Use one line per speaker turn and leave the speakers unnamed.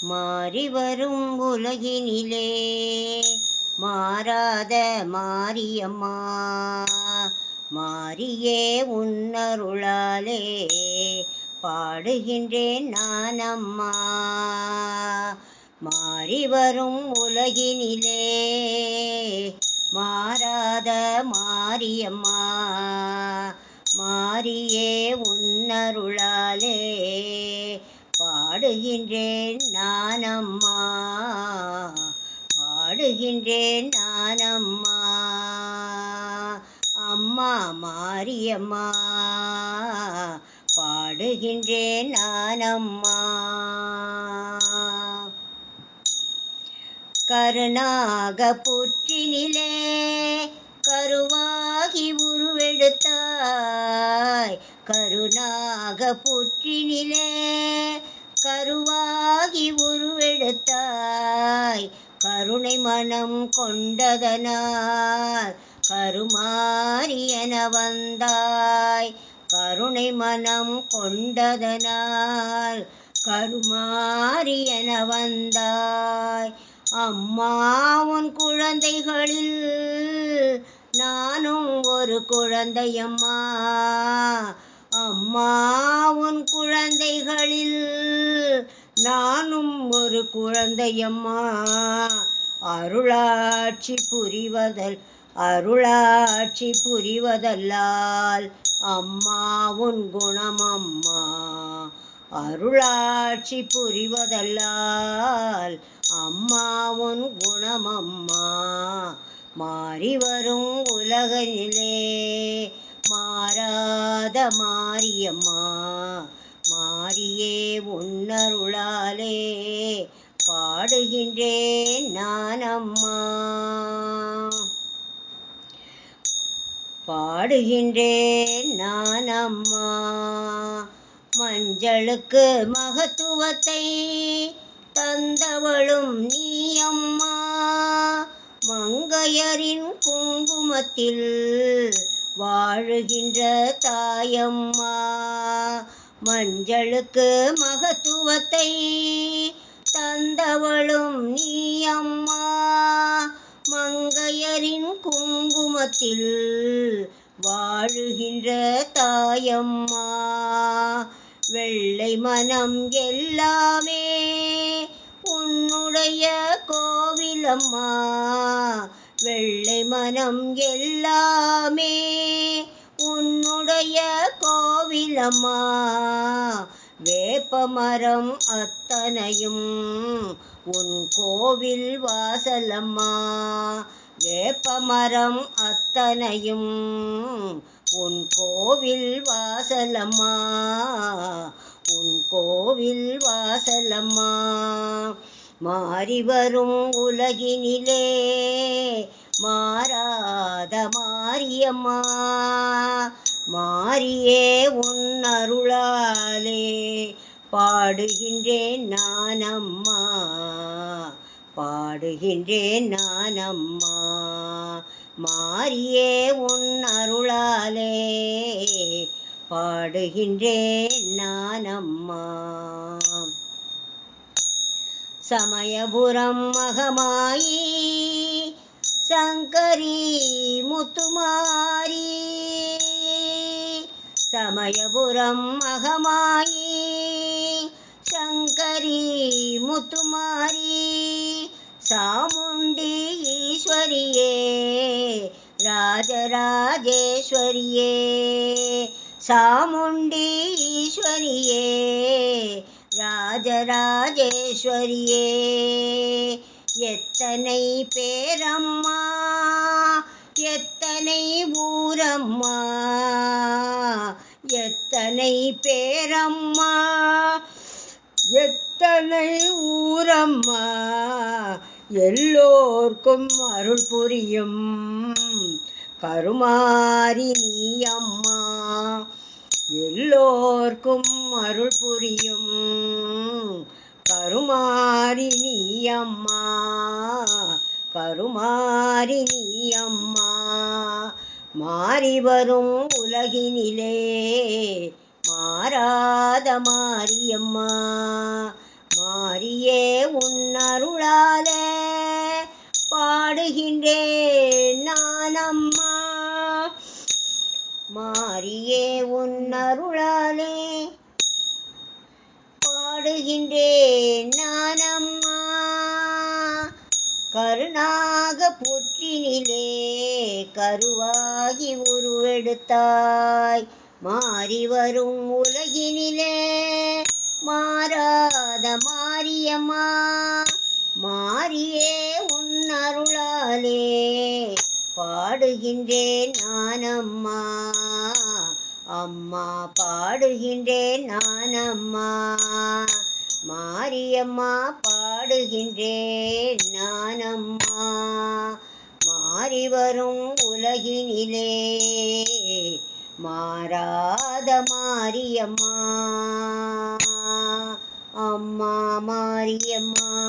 மாறி வரும் உலகினிலே. மாறாத மாரியம்மா மாறியே உன்னருளாலே. பாடுகின்றேன் நான் அம்மா மாறி வரும் உலகினிலே. மாறாத மாரியம்மா மாறிய பாடுகின்றேன் நானம்மா. பாடுகின்றேன் நானம்மா. அம்மா மாரியம்மா. பாடுகின்றேன் நானம்மா. கருணாக புற்றினிலே கருவாகி உருவெடுத்தாய். கருணாக புற்றினிலே கருணை மனம் கொண்டதனால் கருமாரியன வந்தாய். கருணை மனம் கொண்டதனால் கருமாரியன வந்தாய். அம்மா உன் குழந்தைகளில் நானும் ஒரு குழந்தையம்மா. அம்மா உன் குழந்தைகளில் நானும் ஒரு குழந்தையம்மா. அருளாட்சி புரிவதல் அருளாட்சி புரிவதல்லால் அம்மா உன் குணம் அம்மா அருளாட்சி புரிவதல்லால் அம்மா உன் குணம் அம்மா மாறி வரும் உலகினிலே மாறாத மாரியம்மா. மாறியே உன்னருள் பாடுகின்றேன் நான் அம்மா பாடுகின்றேன் நான் அம்மா மஞ்சளுக்கு மகத்துவத்தை தந்தவளும் நீ அம்மா மங்கையரின் குங்குமத்தில் வாழுகின்ற தாயம்மா. மஞ்சளுக்கு மகத்துவத்தை தந்தவளும் நீ அம்மா மங்கையரின் குங்குமத்தில் வாழுகின்ற தாயம்மா. வெள்ளை மனம் எல்லாமே உன்னுடைய கோவிலம்மா. வெள்ளை மனம் எல்லாமே உன்னுடைய கோவிலம்மா. வேப்பமரம் அத்தனையும் உன் கோவில் வாசலம்மா. வேப்பமரம் அத்தனையும் உன் கோவில் வாசலம்மா. உன் கோவில் வாசலம்மா. மாறி வரும் உலகினிலே மாறாத மாரியம்மா. மாறியே உன் அருளாலே பாடுகின்றேன் நான் அம்மா பாடுகின்றேன் நான் அம்மா மாறியே உன் அருளாலே பாடுகின்றேன் நான் அம்மா சமயபுரம் மகமாயி சங்கரி முத்துமாரி. சமயபுரம் அகமாயி சங்கரி முத்துமாரி சாமுண்டி ஈஸ்வரியே ராஜராஜேஸ்வரியே சாமுண்டி ஈஸ்வரியே ராஜராஜேஸ்வரியே எத்தனை பேரம்மா எத்தனை ஊரம்மா எத்தனை பேரம்மா? எத்தனை ஊரம்மா? எல்லோர்க்கும் அருள் புரியும். கருமாரி நீ அம்மா. எல்லோர்க்கும் அருள் புரியும். கருமாரி நீ அம்மா. கருமாரி நீ அம்மா. மாறிவரும் உலகினிலே. மாறாத மாரியம்மா மாறியே உன்னருளாலே பாடுகின்றேன் நான் அம்மா மாறியே உன்னருளாலே பாடுகின்றேன் நான் அம்மா கருணாக புற்றினிலே கருவாகி உருவெடுத்தாய். மாறி வரும் உலகினிலே மாறாத மாரியம்மா மாறியே உன் அருளாலே பாடுகின்றேன் நான் அம்மா அம்மா பாடுகின்றேன் நான் அம்மா மாரியம்மா பாடுகின்றேன் நானம்மா. மாறி வரும் உலகினிலே மாறாத மாரியம்மா. அம்மா மாரியம்மா.